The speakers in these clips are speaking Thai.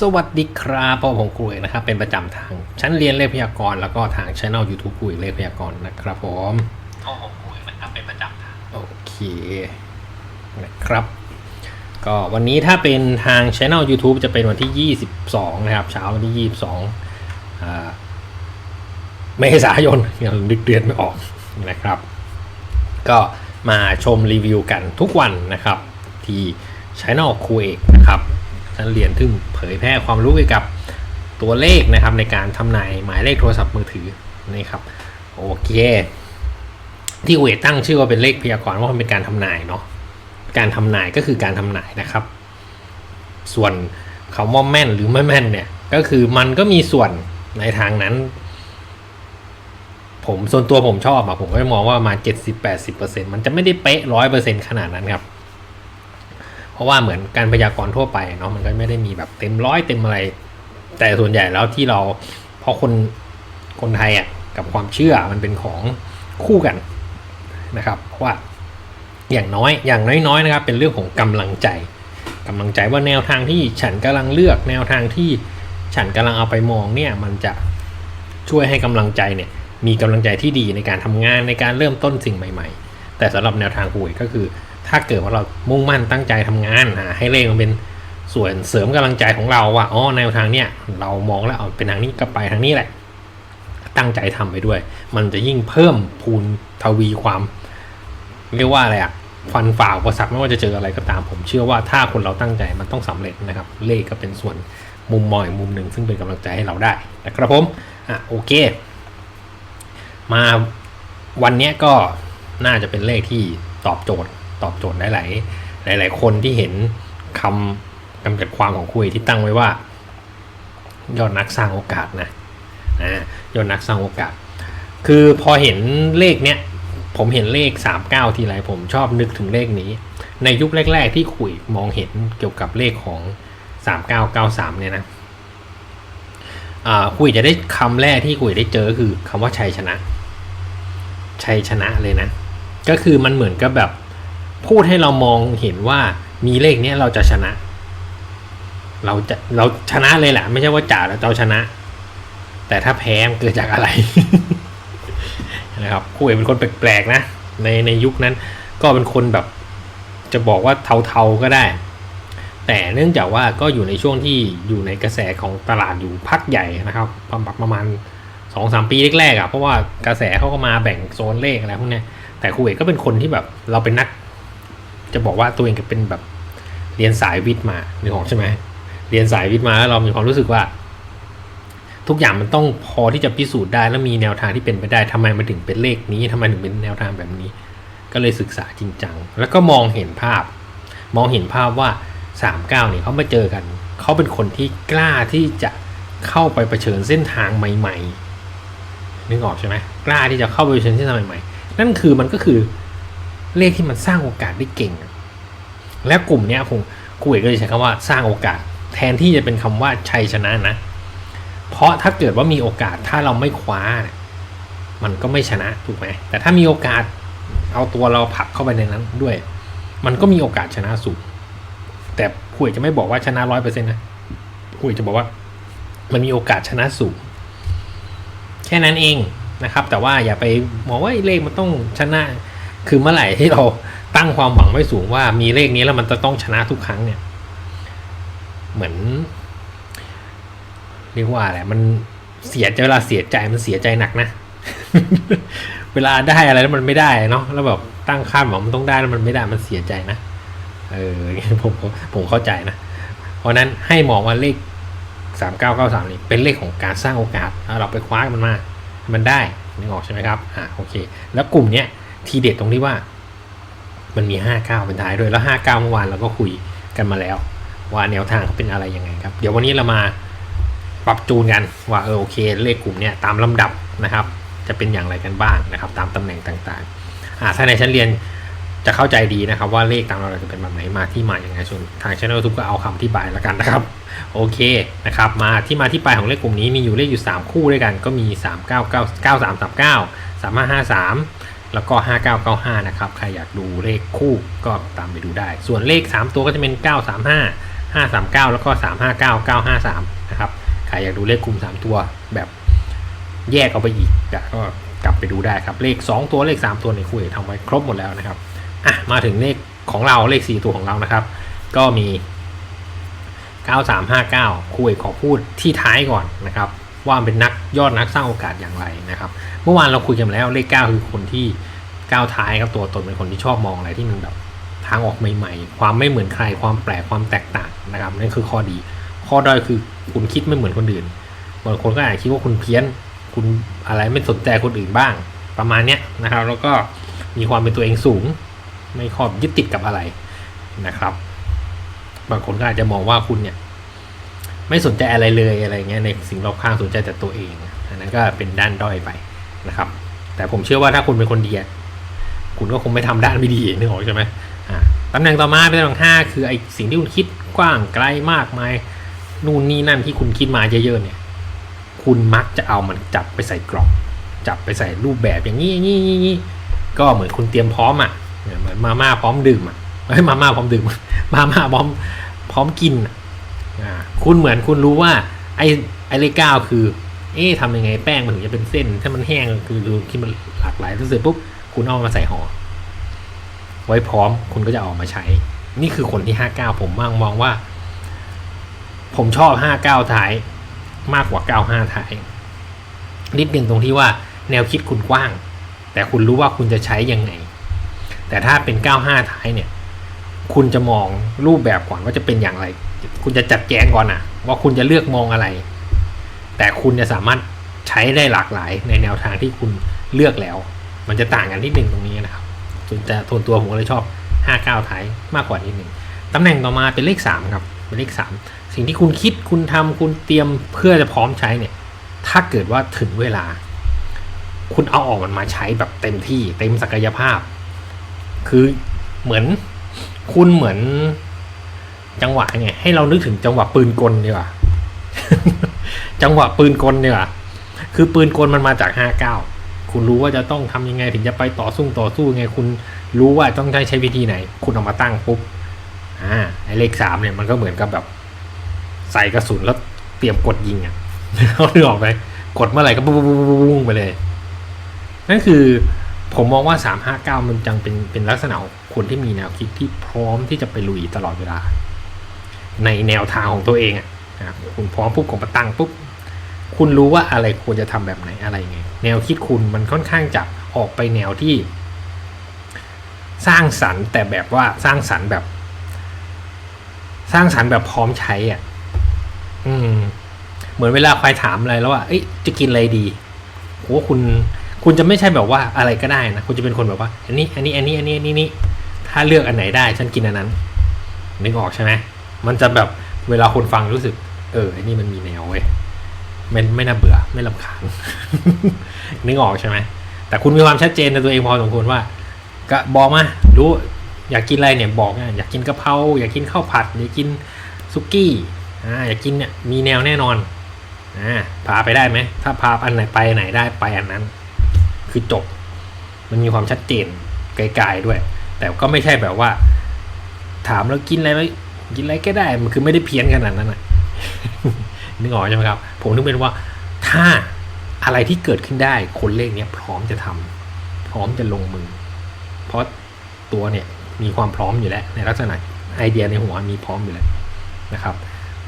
สวัสดีครับพ่อผมครูเอกนะครับ เป็นประจำทางชั้นเรียนเลขพยากรณ์แล้วก็ทางช่อง YouTube ครูเอกเลขพยากรณ์นะครับผมพ่อผมครูเอกนะครับเป็นประจำทางโอเคนะครับ ก็วันนี้ถ้าเป็นทางช่อง YouTube จะเป็นวันที่ 22 นะครับ เช้าวันที่ 22อ่าเมษายนยังนึกเดือนไม่ออกนะครับ ก็มาชมรีวิวกันทุกวันนะครับ ที่ช่องครูเอกนะครับ ชั้นเรียนซึ่งเผยแพร่ความรู้เกี่ยวกับตัวเลขนะครับ ในการทำนายหมายเลขโทรศัพท์มือถือนี่ครับโอเค ที่เอกตั้งชื่อว่าเป็นเลขพยากรณ์ว่ามันเป็นการทำนายเนาะการทำนายก็คือการทำนายนะครับ ส่วนคำว่าแม่นหรือไม่แม่นเนี่ยก็คือมันก็มีส่วนในทางนั้น ผมส่วนตัวผมชอบอะผมก็มองว่ามาเจ็ดสิบแปดสิบเปอร์เซ็นมันจะไม่ได้เป๊ะร้อยเปอร์เซ็นขนาดนั้นครับ เพราะว่าเหมือนการพยากรณ์ทั่วไปเนาะมันก็ไม่ได้มีแบบเต็มร้อยเต็มอะไร แต่ส่วนใหญ่แล้วที่เราเพราะคนคนไทยอะกับความเชื่อมันเป็นของคู่กันนะครับเพราะว่าอย่างน้อยอย่างน้อยๆนะครับ เป็นเรื่องของกำลังใจกำลังใจว่าแนวทางที่ฉันกำลังเลือกแนวทางที่ฉันกำลังเอาไปมองเนี่ยมันจะช่วยให้กำลังใจเนี่ยมีกำลังใจที่ดีในการทำงานในการเริ่มต้นสิ่งใหม่ ๆ แต่สำหรับแนวทางหวยก็คือ ถ้าเกิดว่าเรามุ่งมั่นตั้งใจทำงานหาให้เลขมันเป็นส่วนเสริมกำลังใจของเราว่าอ๋อแนวทางเนี้ยเรามองแล้วเอาเป็นทางนี้ก็ไปทางนี้แหละ ตั้งใจทำไปด้วย มันจะยิ่งเพิ่มพูนทวีความ เรียกว่าอะไรอะฟันฝ่าอุปสรรคไม่ว่าจะเจออะไรก็ตามผมเชื่อว่าถ้าคนเราตั้งใจมันต้องสำเร็จนะครับ เลขก็เป็นส่วนมุมมองมุมหนึ่งซึ่งเป็นกำลังใจให้เราได้นะครับผมอะโอเค มาวันนี้ก็น่าจะเป็นเลขที่ตอบโจทย์ ตอบโจทย์ได้หลายหลายหลายคนที่เห็นคำกำจัดความของคุยที่ตั้งไว้ว่า ยอดนักสร้างโอกาสนะอ่ายอดนักสร้างโอกาส คือพอเห็นเลขเนี้ยผมเห็นเลข 39 ทีไรผมชอบนึกถึงเลขนี้ ในยุคแรก ๆ ที่คุยมองเห็นเกี่ยวกับเลขของ 3993 เนี่ยนะคุยจะได้คำแรกที่คุยได้เจอคือคำว่าชัยชนะ ชัยชนะเลยนะ ก็คือมันเหมือนกับแบบ พูดให้เรามองเห็นว่ามีเลขเนี้ยเราจะชนะ เราจะเราชนะเลยแหละ ไม่ใช่ว่าจ่าแล้วเราชนะ แต่ถ้าแพ้มันเกิดจากอะไรนะครับคุยเอกเป็นคนแปลกๆนะในในยุคนั้นก็เป็นคนแบบจะบอกว่าเทาๆก็ได้ แต่เนื่องจากว่าก็อยู่ในช่วงที่อยู่ในกระแสของตลาดอยู่พักใหญ่นะครับประมาณสองสามปีแรกๆอะเพราะว่ากระแสเขาก็มาแบ่งโซนเลขอะไรพวกนี้แต่ครูเอกก็เป็นคนที่แบบเราเป็นนัก จะบอกว่าตัวเองก็เป็นแบบเรียนสายวิทย์มาหรือของใช่ไหมเรียนสายวิทย์มาแล้วเรามีความรู้สึกว่า ทุกอย่างมันต้องพอที่จะพิสูจน์ได้แล้วมีแนวทางที่เป็นไปได้ทำไมมันถึงเป็นเลขนี้ทำไมถึงเป็นแนวทางแบบนี้ ก็เลยศึกษาจริงจังแล้วก็มองเห็นภาพ มองเห็นภาพว่าสามเก้าเนี่ยเขามาเจอกันเขาเป็นคนที่กล้าที่จะเข้าไปเผชิญเส้นทางใหม่ ๆนึกออกใช่ไหมกล้าที่จะเข้าไปเผชิญเส้นทางใหม่ๆนั่นคือมันก็คือ เลขที่มันสร้างโอกาสได้เก่ง และกลุ่มเนี้ยคงครูเอกก็เลยใช้คำว่าสร้างโอกาส แทนที่จะเป็นคำว่าชัยชนะนะ เพราะถ้าเกิดว่ามีโอกาสถ้าเราไม่คว้า มันก็ไม่ชนะถูกไหมแต่ถ้ามีโอกาสเอาตัวเราผลักเข้าไปในนั้นด้วย มันก็มีโอกาสชนะสูงแต่คุยจะไม่บอกว่าชนะร้อยเปอร์เซ็นต์นะคุยจะบอกว่ามันมีโอกาสชนะสูงแค่นั้นเองนะครับ แต่ว่าอย่าไปมองว่าเลขมันต้องชนะ คือเมื่อไหร่ที่เราตั้งความหวังไว้สูงว่ามีเลขนี้แล้วมันจะต้องชนะทุกครั้งเนี่ย เหมือน เรียกว่าอะไรมันเสียใจเวลาเสียใจมันเสียใจหนักนะ เวลาได้อะไรแล้วมันไม่ได้เนาะแล้วแบบตั้งคาดหวังมันต้องได้แล้วมันไม่ได้มันเสียใจนะเออผมผมผมเข้าใจนะ เพราะนั้นให้มองว่าเลขสามเก้าเก้าสามนี่เป็นเลขของการสร้างโอกาสเราไปคว้ามันมา มันได้นึกออกใช่ไหมครับอ่าโอเค แล้วกลุ่มเนี้ย ทีเด็ดตรงที่ว่า มันมีห้าเก้าเป็นท้ายด้วย แล้วห้าเก้าเมื่อวานเราก็คุยกันมาแล้ว ว่าแนวทางเขาเป็นอะไรยังไงครับ เดี๋ยววันนี้เรามาปรับจูนกันว่าเออโอเค เลขกลุ่มเนี้ยตามลำดับนะครับ จะเป็นอย่างไรกันบ้างนะครับ ตามตำแหน่งต่างๆอ่าถ้าในชั้นเรียนจะเข้าใจดีนะครับ ว่าเลขตามเราจะเป็นแบบไหนมาที่มาอย่างไงส่วนทางช่องยูทูบก็เอาคำอธิบายแล้วกันนะครับ โอเคนะครับ มาที่มาที่ไปของเลขกลุ่มนี้มีอยู่เลขอยู่ 3 คู่ด้วยกันก็มี 3 9 9 9 3 3 9 3 5 5 3 แล้วก็ 5995 นะครับ ใครอยากดูเลขคู่ก็ตามไปดูได้ ส่วนเลข 3 ตัวก็จะเป็น 935 539 แล้วก็ 359 953 นะครับ ใครอยากดูเลขกลุ่ม 3 ตัวแบบแยกเอาไปอีกก็กลับไปดูได้ครับ เลข 2 ตัวเลข 3 ตัวในคุยทำไว้ครบหมดแล้วนะครับอะมาถึงเลขของเราเลข 4 ตัวของเรานะครับ ก็มี 9359คุยขอพูดที่ท้ายก่อนนะครับ ว่าเป็นนักยอดนักสร้างโอกาสอย่างไรนะครับ เมื่อวานเราคุยกันแล้วเลข 9 คือคนที่ก้าวท้ายครับตัวตนเป็นคนที่ชอบมองอะไรที่มันแบบทางออกใหม่ ๆ ความไม่เหมือนใครความแปลกความแตกต่างนะครับนั่นคือข้อดี ข้อด้อยคือคุณคิดไม่เหมือนคนอื่นบางคนก็อาจจะคิดว่าคุณเพี้ยน คุณอะไรไม่สนใจคนอื่นบ้าง ประมาณเนี้ยนะครับ แล้วก็มีความเป็นตัวเองสูง ไม่ครอบยึดติดกับอะไรนะครับ บางคนก็อาจจะมองว่าคุณเนี่ย ไม่สนใจอะไรเลยอะไรเงี้ยในสิ่งรอบข้างสนใจแต่ตัวเอง อันนั้นก็เป็นด้านด้อยไปนะครับ แต่ผมเชื่อว่าถ้าคุณเป็นคนดีคุณก็คงไม่ทำด้านไม่ดีนึกออกใช่ไหมอ่าตำแหน่งต่อมาเป็นตำแหน่งห้าคือไอสิ่งที่คุณคิดกว้างไกลมากมายนู่นนี่นั่นที่คุณคิดมาเยอะๆเนี่ย คุณมักจะเอามันจับไปใส่กรอบจับไปใส่รูปแบบอย่างนี้อย่างนี้อย่างนี้ก็เหมือนคุณเตรียมพร้อมอะเหมือนมาม่าพร้อมดื่มอะเฮ้ยมาม่าพร้อมดื่มมาม่าพร้อมพร้อมกินอะ คุณเหมือนคุณรู้ว่า ไอ้ไอ้เลขเก้าคือ เอ๊ะทำยังไงแป้งมันถึงจะเป็นเส้น ถ้ามันแห้งคือดูที่มันหลากหลายเสร็จปุ๊บคุณเอามาใส่ห่อไว้พร้อมคุณก็จะออกมาใช้ นี่คือคนที่ห้าเก้าผมมองมองว่า ผมชอบห้าเก้าท้าย มากกว่าเก้าห้าท้ายนิดหนึ่งตรงที่ว่าแนวคิดคุณกว้าง แต่คุณรู้ว่าคุณจะใช้ยังไง แต่ถ้าเป็นเก้าห้าท้ายเนี่ย คุณจะมองรูปแบบก่อนว่าจะเป็นอย่างไร คุณจะจัดแจงก่อนอะว่าคุณจะเลือกมองอะไร แต่คุณจะสามารถใช้ได้หลากหลายในแนวทางที่คุณเลือกแล้ว มันจะต่างกันนิดนึงตรงนี้นะครับส่วนจะทนตัวผมเลยชอบ 5 9ท้ายมากกว่านิดนึงตำแหน่งต่อมาเป็นเลข 3 ครับ เป็นเลข 3 สิ่งที่คุณคิดคุณทำคุณเตรียมเพื่อจะพร้อมใช้เนี่ย ถ้าเกิดว่าถึงเวลา คุณเอาออกมันมาใช้แบบเต็มที่เต็มศักยภาพ คือเหมือน คุณเหมือนจังหวะไงให้เรานึกถึงจังหวะปืนกลดีกว่า จังหวะปืนกลดีกว่า คือปืนกลมันมาจากห้าเก้าคุณรู้ว่าจะต้องทำยังไงถึงจะไปต่อสู้ต่อสู้ไงคุณรู้ว่าต้องใช้วิธีไหน คุณเอามาตั้งปุ๊บอ่าไอเลขสามเนี่ยมันก็เหมือนกับแบบ ใส่กระสุนแล้วเตรียมกดยิงอะเขานึกออกไหมกดเมื่อไหร่ก็ปุ้งปุ้งปุ้งไปเลย นั่นคือผมมองว่า359มันจังเป็นเป็นลักษณะ คนที่มีแนวคิดที่พร้อมที่จะไปลุยตลอดเวลา ในแนวทางของตัวเองอะนะคุณพร้อมปุ๊บกดมาตั้งปุ๊บคุณรู้ว่าอะไรควรจะทำแบบไหนอะไรไงแนวคิดคุณมันค่อนข้างจะออกไปแนวที่ สร้างสรรค์แต่แบบว่าสร้างสรรค์แบบ สร้างสรรค์แบบพร้อมใช้อะ อืม เหมือนเวลาใครถามอะไรแล้วว่าเอ้ยจะกินอะไรดีโหคุณ คุณจะไม่ใช่แบบว่าอะไรก็ได้นะคุณจะเป็นคนแบบว่า อันนี้ อันนี้ อันนี้ อันนี้อันนี้ ถ้าเลือกอันไหนได้ฉันกินอันนั้น นึกออกใช่ไหมมันจะแบบเวลาคนฟังรู้สึก เออไอันนี้มันมีแนวเว้ยไม่ไม่น่าเบื่อไม่ลำคาญนึกออกใช่ไหมแต่คุณมีความชัดเจนในตัวเองพอสมควรว่า ก็บอกมารู้อยากกินอะไรเนี่ยบอกนะอยากกินกะเพราอยากกินข้าวผัดอยากกินซุกี้อ่าอยากกินเนี่ยมีแนวแน่นอนอ่าพาไปได้ไหมถ้าพาอันไหนไปอันไหนได้ไปอันนั้น คือจบ มันมีความชัดเจนไกลๆด้วย แต่ก็ไม่ใช่แบบว่า ถามแล้วกินอะไรไหมกินอะไรก็ได้มันคือไม่ได้เพี้ยนขนาดนั้นอะนึกออกใช่ไหมครับ ผมนึกเป็นว่าถ้าอะไรที่เกิดขึ้นได้คนเลขเนี้ยพร้อมจะทำพร้อมจะลงมือ เพราะตัวเนี่ยมีความพร้อมอยู่แล้ว ในลักษณะไอเดียในหัวมีพร้อมอยู่แล้วนะครับ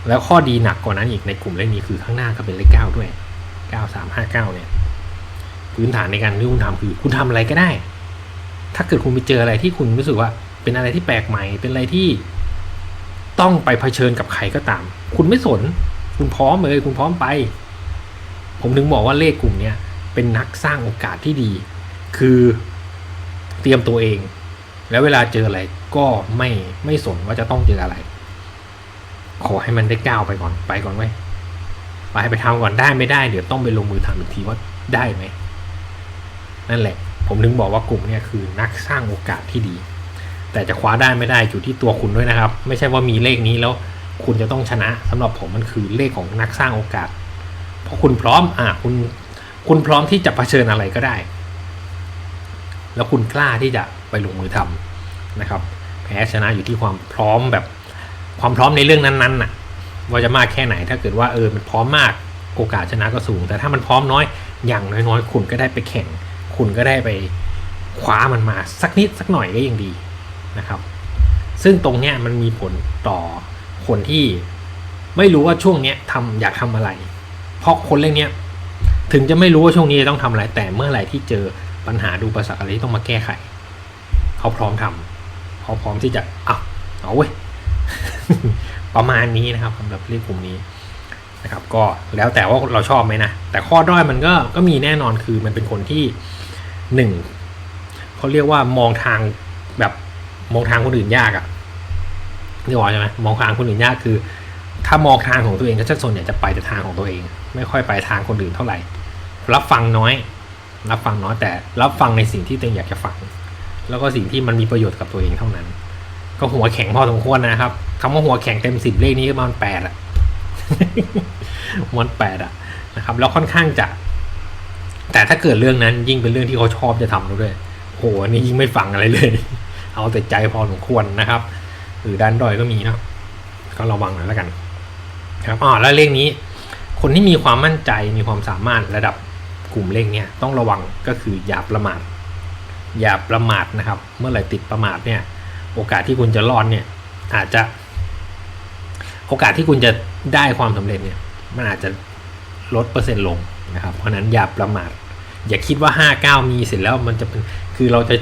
แล้วข้อดีหนักกว่านั้นอีกในกลุ่มเลขนี้คือข้างหน้าก็เป็นเลขเก้าด้วยเก้าสามห้าเก้าเนี่ย พื้นฐานในการที่คุณทำคือ คุณทำอะไรก็ได้ ถ้าเกิดคุณไปเจออะไรที่คุณรู้สึกว่าเป็นอะไรที่แปลกใหม่ เป็นอะไรที่ต้องไปเผชิญกับใครก็ตาม คุณไม่สน คุณพร้อมเลย คุณพร้อมไป ผมถึงบอกว่าเลขกลุ่มเนี้ยเป็นนักสร้างโอกาสที่ดี คือเตรียมตัวเอง แล้วเวลาเจออะไรก็ไม่ไม่สนว่าจะต้องเจออะไร ขอให้มันได้ก้าวไปก่อนไปก่อนไว้ไปไปทำก่อนได้ไม่ได้ เดี๋ยวต้องไปลงมือทำอีกทีว่าได้ไหมนั่นแหละ ผมถึงบอกว่ากลุ่มเนี่ยคือนักสร้างโอกาสที่ดี แต่จะคว้าได้ไม่ได้อยู่ที่ตัวคุณด้วยนะครับ ไม่ใช่ว่ามีเลขนี้แล้วคุณจะต้องชนะสำหรับผมมันคือเลขของนักสร้างโอกาส เพราะคุณพร้อมอะคุณคุณพร้อมที่จะเผชิญอะไรก็ได้ แล้วคุณกล้าที่จะไปลงมือทำนะครับ แพ้ชนะอยู่ที่ความพร้อมแบบ ความพร้อมในเรื่องนั้นๆน่ะ ว่าจะมากแค่ไหนถ้าเกิดว่าเออมันพร้อมมากโอกาสชนะก็สูง แต่ถ้ามันพร้อมน้อยอย่างน้อยๆ คุณก็ได้ไปแข่ง คุณก็ได้ไปคว้ามันมาสักนิดสักหน่อยก็ยังดีนะครับ ซึ่งตรงเนี้ยมันมีผลต่อคนที่ไม่รู้ว่าช่วงเนี้ยทำอยากทำอะไร เพราะคนเรื่องเนี้ยถึงจะไม่รู้ว่าช่วงนี้จะต้องทำอะไรแต่เมื่อไหร่ที่เจอปัญหาดูประสรรคอะไรที่ต้องมาแก้ไข เขาพร้อมทำเขาพร้อมที่จะเอาเอาเว้ยประมาณนี้นะครับสำหรับเรื่องกลุ่มนี้นะครับ ก็แล้วแต่ว่าเราชอบไหมนะแต่ข้อด้อยมันก็ก็มีแน่นอนคือมันเป็นคนที่ หนึ่งเขาเรียกว่ามองทางแบบมองทางคนอื่นยากอะนี่บอกใช่ไหมมองทางคนอื่นยากคือ ถ้ามองทางของตัวเองก็จะส่วนใหญ่จะไปแต่ทางของตัวเอง ไม่ค่อยไปทางคนอื่นเท่าไหร่ รับฟังน้อย รับฟังน้อยแต่รับฟังในสิ่งที่ตัวเองอยากจะฟัง แล้วก็สิ่งที่มันมีประโยชน์กับตัวเองเท่านั้น ก็หัวแข็งพอสมควรนะครับคำว่าหัวแข็งเต็มสิบเลขนี้ก็มันแปดอะมันแปดอะนะครับ แล้วค่อนข้างจะ แต่ถ้าเกิดเรื่องนั้นยิ่งเป็นเรื่องที่เขาชอบจะทำด้วยโหอันนี่ยิ่งไม่ฟังอะไรเลย เอาแต่ใจพอสมควรนะครับ หรือด้านด้อยก็มีเนาะก็ระวังหน่อยแล้วกัน ครับอ๋อแล้วเลขนี้ คนที่มีความมั่นใจมีความสามารถระดับกลุ่มเลขเนี้ยต้องระวังก็คืออย่าประมาทอย่าประมาทนะครับ เมื่อไหร่ติดประมาทเนี่ย โอกาสที่คุณจะรอดเนี่ย อาจจะ โอกาสที่คุณจะได้ความสำเร็จเนี่ย มันอาจจะลดเปอร์เซ็นต์ลง นะครับ เพราะนั้นอย่าประมาทอย่าคิดว่า 59 มีเสร็จแล้วมันจะเป็นคือเราจะ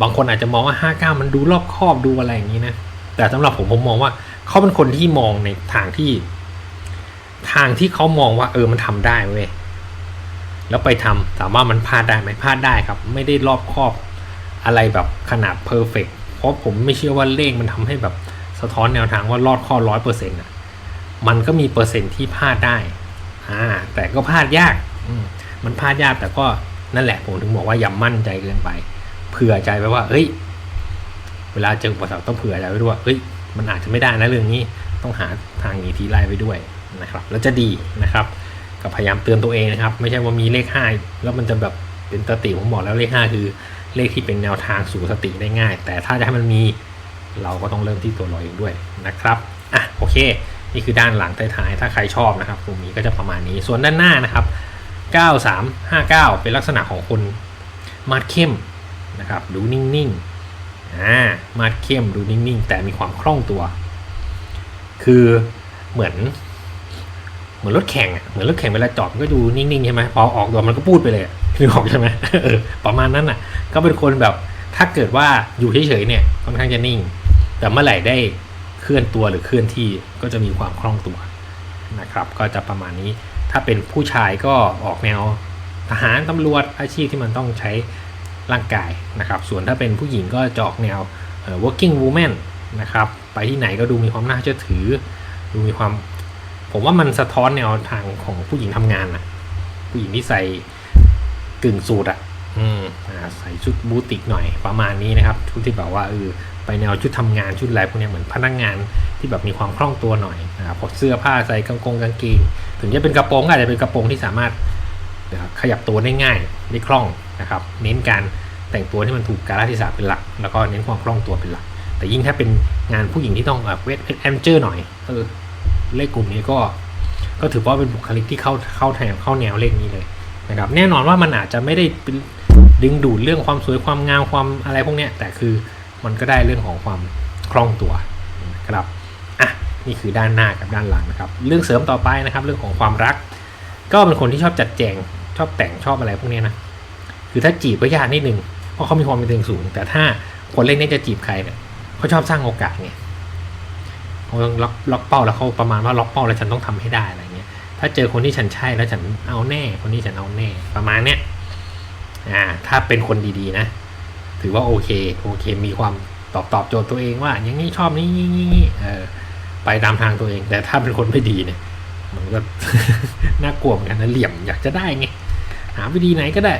บางคนอาจจะมองว่า 59 มันดูรอบคอบดูอะไรอย่างนี้นะ แต่สำหรับผมผมมองว่าเขาเป็นคนที่มองในทางที่ ทางที่เขามองว่า เออมันทำได้เว้ยแล้วไปทำถามว่ามันพลาดได้ไหมพลาดได้ครับ ไม่ได้รอบคอบอะไรแบบขนาดเพอร์เฟกเพราะผมไม่เชื่อว่าเลขมันทำให้แบบสะท้อนแนวทางว่ารอดข้อร้อยเปอร์เซ็นต์อะมันก็มีเปอร์เซ็นต์ที่พลาดได้ อ่า แต่ก็พลาดยากมันพลาดยากแต่ก็นั่นแหละผมถึงบอกว่าอย่ามั่นใจเกินไป เผื่อใจไว้ว่า เฮ้ย เวลาเจออุปสรรคต้องเผื่อใจไว้ด้วยว่าเฮ้ย มันอาจจะไม่ได้นะเรื่องนี้ ต้องหาทางหนีทีไล่ไว้ด้วยนะครับ แล้วจะดีนะครับก็พยายามเตือนตัวเองนะครับ ไม่ใช่ว่ามีเลขห้าแล้วมันจะแบบเป็นสติผมบอกแล้วเลขห้าคือเลขที่เป็นแนวทางสู่สติได้ง่าย แต่ถ้าจะให้มันมี เราก็ต้องเริ่มที่ตัวเราเองด้วยนะครับ อะ โอเค นี่คือด้านหลังท้ายๆ ถ้าใครชอบนะครับกลุ่มนี้ก็จะประมาณนี้ ส่วนด้านหน้านะครับ 9359 เป็นลักษณะของคนมาดเข้มนะครับดูนิ่งๆอ่ามาดเข้มดูนิ่งๆ แต่มีความคล่องตัว คือเหมือน เหมือนรถแข่งเหมือนรถแข่งเวลาจอดมันก็ดูนิ่งๆใช่ไหมพอออกตัวมันก็พูดไปเลยอะนึกออกใช่ไหมประมาณนั้นอะ ก็เป็นคนแบบถ้าเกิดว่าอยู่เฉยๆเนี่ยค่อนข้างจะนิ่ง แต่เมื่อไหร่ได้ เคลื่อนตัวหรือเคลื่อนที่ก็จะมีความคล่องตัวนะครับ ก็จะประมาณนี้ ถ้าเป็นผู้ชายก็ออกแนวทหารตำรวจอาชีพที่มันต้องใช้ร่างกายนะครับ ส่วนถ้าเป็นผู้หญิงก็จะออกแนว working woman นะครับ ไปที่ไหนก็ดูมีความน่าเชื่อถือ ดูมีความ ผมว่ามันสะท้อนแนวทางของผู้หญิงทำงานนะผู้หญิงที่ใส่กึ่งสูทอะอืมอ่าใส่ชุดบูติกหน่อยประมาณนี้นะครับ ชุดที่แบบว่าเออ ไปแนวชุดทำงานชุดอะไรพวกนี้เหมือนพนักงานที่แบบมีความคล่องตัวหน่อยนะครับพวกเสื้อผ้าใส่กางกงกางเกงถึงจะเป็นกระโปรงก็อาจจะเป็นกระโปรงที่สามารถขยับตัวได้ง่ายได้คล่องนะครับ เน้นการแต่งตัวที่มันถูกกาลเทศะเป็นหลัก แล้วก็เน้นความคล่องตัวเป็นหลัก แต่ยิ่งถ้าเป็นงานผู้หญิงที่ต้องแบบเวทแอมเจอร์หน่อยเออเลขกลุ่มนี้ก็ ก็ถือว่าเป็นบุคลิกที่เข้าเข้าแถวเข้าแนวเลขนี้เลยนะครับ แน่นอนว่ามันอาจจะไม่ได้ดึงดูดเรื่องความสวยความงามความอะไรพวกนี้แต่คือ มันก็ได้เรื่องของความคล่องตัวนะครับอะนี่คือด้านหน้ากับด้านหลังนะครับ เรื่องเสริมต่อไปนะครับ เรื่องของความรัก ก็เป็นคนที่ชอบจัดแจงชอบแต่งชอบอะไรพวกนี้นะคือถ้าจีบก็ยากนิดนึงเพราะเขามีความเป็นตัวเองสูง แต่ถ้าคนเล่นนี้จะจีบใครเนี่ยเขาชอบสร้างโอกาสไงเขาต้องล็อกล็อกเป้าแล้วเขาประมาณว่าล็อกเป้าแล้วฉันต้องทำให้ได้อะไรเงี้ยถ้าเจอคนที่ฉันใช่แล้วฉันเอาแน่ คนที่ฉันเอาแน่ ประมาณเนี้ยอ่าถ้าเป็นคนดีๆนะ ถือว่าโอเคโอเค มีความตอบตอบโจทย์ตัวเองว่า อย่างนี้ชอบนี้นี้นี้เออไปตามทางตัวเอง แต่ถ้าเป็นคนไม่ดีเนี่ย มันก็น่ากลัวเหมือนกันนะเหลี่ยมอยากจะได้ไงหาวิธีไหนก็ได้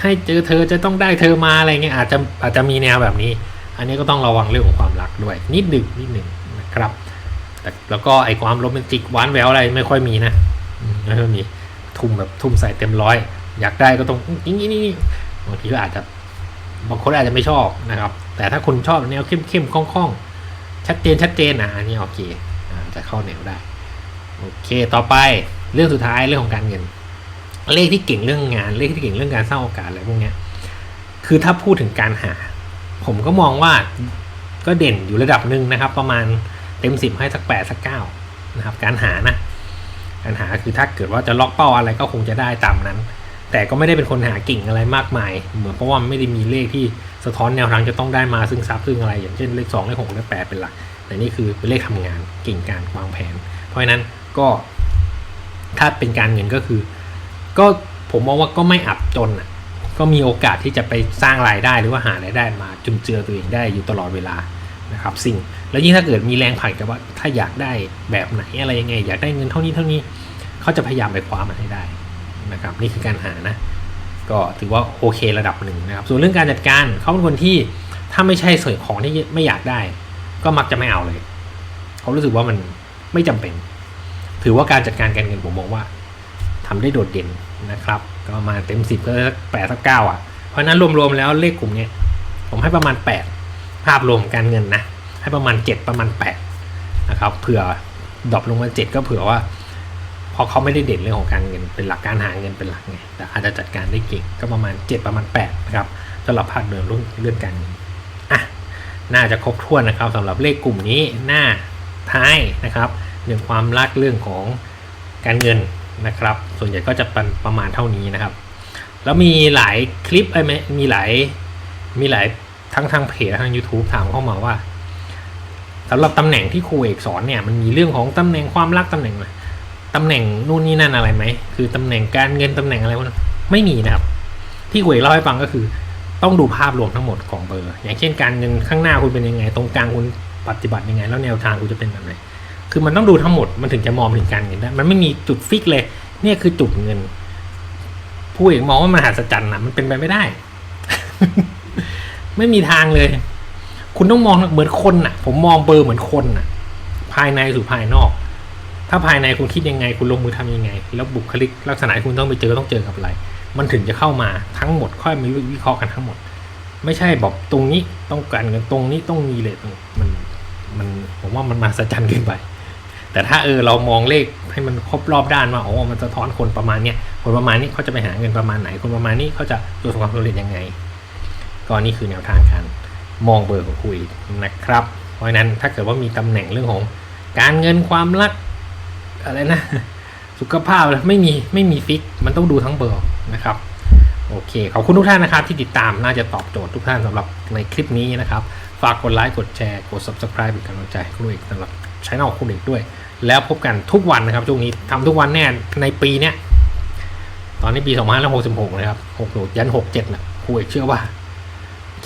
ให้เจอเธอจะต้องได้เธอมาอะไรเงี้ยอาจจะอาจจะมีแนวแบบนี้ อันนี้ก็ต้องระวังเรื่องของความรักด้วย นิดหนึ่งนิดหนึ่งนะครับแต่แล้วก็ไอความโรแมนติกหวานแหววอะไรไม่ค่อยมีนะอืมไม่ค่อยมีทุ่มแบบทุ่มใส่เต็มร้อย อยากได้ก็ต้องนี่นี่นี่บางทีก็อาจจะ บางคนอาจจะไม่ชอบนะครับ แต่ถ้าคุณชอบแนวเข้มเข้มๆคล่องๆ ชัดเจนชัดเจนนะอันนี้โอเคอจะเข้าแนวได้ โอเค ต่อไปเรื่องสุดท้ายเรื่องของการเงิน เลขที่เก่งเรื่องงาน เลขที่เก่งเรื่องการสร้างโอกาสอะไรพวกนี้คือถ้าพูดถึงการหา ผมก็มองว่าก็เด่นอยู่ระดับหนึ่งนะครับ ประมาณเต็มสิบให้สักแปดสักเก้านะครับ การหานะ การหาคือถ้าเกิดว่าจะล็อกเป้าอะไรก็คงจะได้ตามนั้น แต่ก็ไม่ได้เป็นคนหาเก่งอะไรมากมาย เหมือนเพราะว่าไม่ได้มีเลขที่สะท้อนแนวทางจะต้องได้มาซึ่งทรัพย์ซึ่งอะไรอย่างเช่นเลขสองเลขหกเลขแปดเป็นหลัก แต่นี่คือเป็นเลขทำงานเก่งการวางแผน เพราะฉะนั้นก็ถ้าเป็นการเงินก็คือ ก็ผมมองว่าก็ไม่อับจนอะก็มีโอกาสที่จะไปสร้างรายได้หรือว่าหารายได้มาจุนเจือตัวเองได้อยู่ตลอดเวลานะครับสิ่ง แล้วยิ่งถ้าเกิดมีแรงผลักกับว่าถ้าอยากได้แบบไหนอะไรยังไง อยากได้เงินเท่านี้เท่านี้เขาจะพยายามไปคว้ามันให้ได้ นะครับนี่คือการหานะก็ถือว่าโอเคระดับหนึ่งนะครับส่วนเรื่องการจัดการเขาเป็นคนที่ถ้าไม่ใช่ส่วนของที่ไม่อยากได้ ก็มักจะไม่เอาเลย เขารู้สึกว่ามันไม่จำเป็น ถือว่าการจัดการการเงินผมมองว่าทำได้โดดเด่นนะครับ ก็มาเต็มสิบก็สักแปดสักเก้าอะเพราะนั้นรวมๆแล้วเลขกลุ่มเนี้ยผมให้ประมาณแปดภาพรวมการเงินนะให้ประมาณเจ็ดประมาณแปดนะครับเผื่อดรอปลงมาเจ็ดก็เผื่อว่า เพราะเขาไม่ได้เด่นเรื่องของการเงินเป็นหลักการหาเงินเป็นหลักไงแต่อาจจะจัดการได้เก่งก็ประมาณ 7 ประมาณ8นะครับสำหรับภาคเดินเรื่องเรื่องการเงินอะน่าจะครบถ้วนนะครับสำหรับเลขกลุ่มนี้หน้าท้ายนะครับเรื่องความรักเรื่องของการเงินนะครับ ส่วนใหญ่ก็จะเป็นประมาณเท่านี้นะครับ แล้วมีหลายคลิปไอ้ไหมมีหลายมีหลายทั้งทางเพจและทาง YouTube ถามเข้ามาว่าสำหรับตำแหน่งที่ครูเอกสอนเนี่ยมันมีเรื่องของตำแหน่งความรักตำแหน่งอะไร ตำแหน่งนู่นนี่นั่นอะไรไหม คือตำแหน่งการเงินตำแหน่งอะไรพวกนั้นไม่มีนะครับ ที่หวยเล่าให้ฟังก็คือ ต้องดูภาพรวมทั้งหมดของเบอร์ อย่างเช่นการเงินข้างหน้าคุณเป็นยังไง ตรงกลางคุณปฏิบัติยังไง แล้วแนวทางคุณจะเป็นแบบไหน คือมันต้องดูทั้งหมดมันถึงจะมองถึงการเงินได้ มันไม่มีจุดฟิกเลย เนี่ยคือจุดเงิน ผู้เอกมองว่ามันหัศจรรย์นะมันเป็นไปไม่ได้ ไม่มีทางเลย คุณต้องมองเหมือนคนน่ะ ผมมองเบอร์เหมือนคนน่ะ ภายในสู่ภายนอก ถ้าภายในคุณคิดยังไง คุณลงมือทำยังไง แล้วบุคลิกลักษณะคุณต้องไปเจอต้องเจอกับอะไร มันถึงจะเข้ามาทั้งหมดค่อยมาวิเคราะห์กันทั้งหมด ไม่ใช่บอกตรงนี้ต้องการเงินตรงนี้ต้องมีเลยมันมันผมว่ามันมาสัจจันเกินไป แต่ถ้าเออเรามองเลขให้มันครบรอบด้านว่าโอ้มันสะท้อนคนประมาณเนี้ยคนประมาณนี้เขาจะไปหาเงินประมาณไหน คนประมาณนี้เขาจะประสบความสำเร็จยังไงก็นี่คือแนวทางการมองเบอร์ของคุยนะครับ เพราะฉะนั้นถ้าเกิดว่ามีตำแหน่งเรื่องของการเงินความรัก อะไรนะ สุขภาพไม่มีไม่มีฟิก มันต้องดูทั้งเบอร์นะครับ โอเค ขอบคุณทุกท่านนะครับที่ติดตามน่าจะตอบโจทย์ทุกท่านสำหรับในคลิปนี้นะครับ ฝากกดไลค์กดแชร์กด subscribe เป็นกำลังใจให้คุณเอกสำหรับช่องคุณเอกด้วย แล้วพบกันทุกวันนะครับช่วงนี้ทำทุกวันแน่ในปีเนี้ยตอนนี้ปี2566นะครับ66ยัน67นะครูเอกเชื่อว่า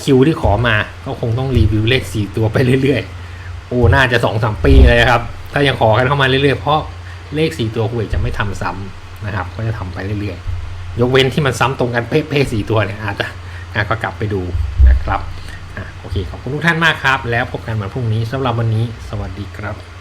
คิวที่ขอมาก็คงต้องรีวิวเลขสี่ตัวไปเรื่อยๆ โอ้ น่าจะสองสามปีเลยครับ ถ้ายังขอกันเข้ามาเรื่อยๆ เพราะ เลขสี่ตัวคุยจะไม่ทำซ้ำนะครับ ก็จะทำไปเรื่อยๆ ยกเว้นที่มันซ้ำตรงกันเป๊ะๆสี่ตัวเนี่ยอาจจะก็กลับไปดูนะครับอะโอเคขอบคุณทุกท่านมากครับ แล้วพบกันวันพรุ่งนี้สำหรับวันนี้ สวัสดีครับ